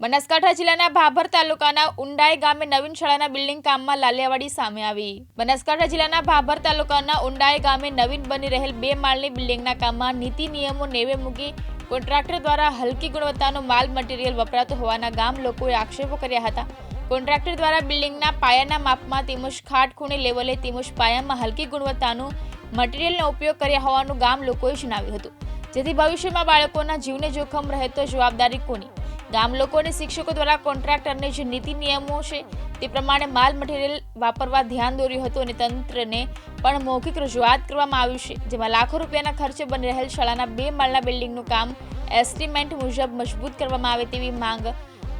બનાસકાંઠા જિલ્લાના ભાભર તાલુકાના ઉંડાઈ ગામે નવીન શાળાના બિલ્ડિંગ કામમાં લાલિયાવાડી સામે આવી. બનાસકાંઠા જિલ્લાના ભાભર તાલુકાના ઉંડાઈ ગામે નવીન બની રહેલ બે માળની બિલ્ડિંગના કામમાં નીતિ નિયમો નેવે મૂકી કોન્ટ્રાક્ટર દ્વારા હલકી ગુણવત્તાનો માલ મટીરીયલ વપરાતો હોવાના ગામ લોકોએ આક્ષેપો કર્યા હતા. કોન્ટ્રાક્ટર દ્વારા બિલ્ડિંગના પાયાના માપમાં તેમજ ખાટ ખૂણે લેવલે તેમજ પાયામાં હલકી ગુણવત્તાનું મટીરીયલનો ઉપયોગ કર્યા હોવાનું ગામ લોકોએ જણાવ્યું હતું. જેથી ભવિષ્યમાં બાળકોના જીવને જોખમ રહે તો જવાબદારી કોની? ગામ લોકો અને શિક્ષકો દ્વારા કોન્ટ્રાક્ટરને જે નીતિ નિયમો છે તે પ્રમાણે માલ મટીરિયલ વાપરવા ધ્યાન દોર્યું હતું અને તંત્રને પણ મૌખિક રજૂઆત કરવામાં આવ્યું છે, જેમાં લાખો રૂપિયાના ખર્ચે બની રહેલ શાળાના બે માળના બિલ્ડિંગનું કામ એસ્ટિમેન્ટ મુજબ મજબૂત કરવામાં આવે તેવી માંગ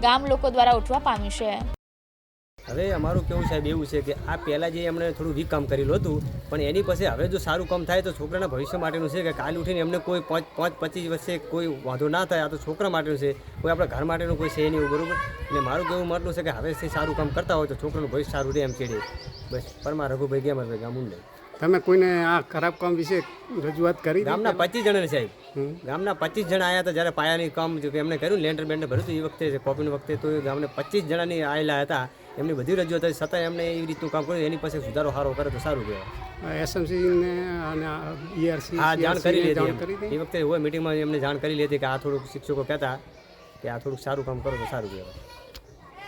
ગામ લોકો દ્વારા ઉઠવા પામી છે. હવે અમારું કેવું સાહેબ એવું છે કે આ પહેલાં જે એમણે થોડું વીક કામ કરેલું હતું પણ એની પાસે હવે જો સારું કામ થાય તો છોકરાના ભવિષ્ય માટેનું છે કે કાલ ઉઠીને એમને કોઈ પાંચ પાંચ પચીસ વર્ષે કોઈ વાંધો ના થાય આ તો છોકરા માટેનું છે કોઈ આપણા ઘર માટેનું કોઈ છે નહીં એવું બરાબર? એટલે મારું કેવું મતલું છે કે હવેથી સારું કામ કરતા હોય તો છોકરાનું ભવિષ્ય સારું રહે એમ ચેડે બસ પરમા રઘુભાઈ ગેમરભાઈ ગામ ઊંડાઈ તમે કોઈને આ ખરાબ કામ વિશે રજૂઆત કરી ગામના પચીસ જણાને સાહેબ. ગામના પચીસ જણા આવ્યા હતા જ્યારે પાયાની કામ જે એમને કર્યું લેન્ડર બેન્ડર ભર્યું હતું એ વખતે કોપીની વખતે તો એ ગામને પચીસ જણાની આવેલા હતા. એમની બધી રજૂઆત હતી. છતાં એમને એ રીતનું કામ કર્યું. એની પાસે સુધારો સારો કરે તો સારું કહેવાય. એસએમસીને અને ઈઆરસી હા જાણ કરી લીધી એ વખતે હોય મિટિંગમાં એમને જાણ કરી લીધી કે આ થોડુંક શિક્ષકો કહેતા કે આ થોડુંક સારું કામ કરો તો સારું કહેવાય.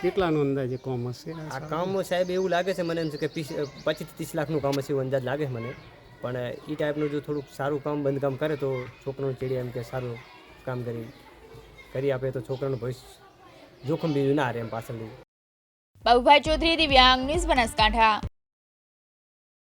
કેટલાનો અંદાજે કામ હશે? આ આ કામ સાહેબ એવું લાગે છે મને એમ છે કે પચીસ ત્રીસ લાખનું કામ હશે એવું અંદાજ લાગે છે મને. પણ એ ટાઈપનું જો થોડુંક સારું કામ બંધકામ કરે તો છોકરાનું ચીડી એમ કે સારું કામ કરી કરી આપે તો છોકરાનું ભવિષ્ય જોખમ બીજું ના રહે એમ પાછળથી. બાબુભાઈ ચૌધરી દિવ્યાંગ ન્યૂઝ બનાસકાંઠા.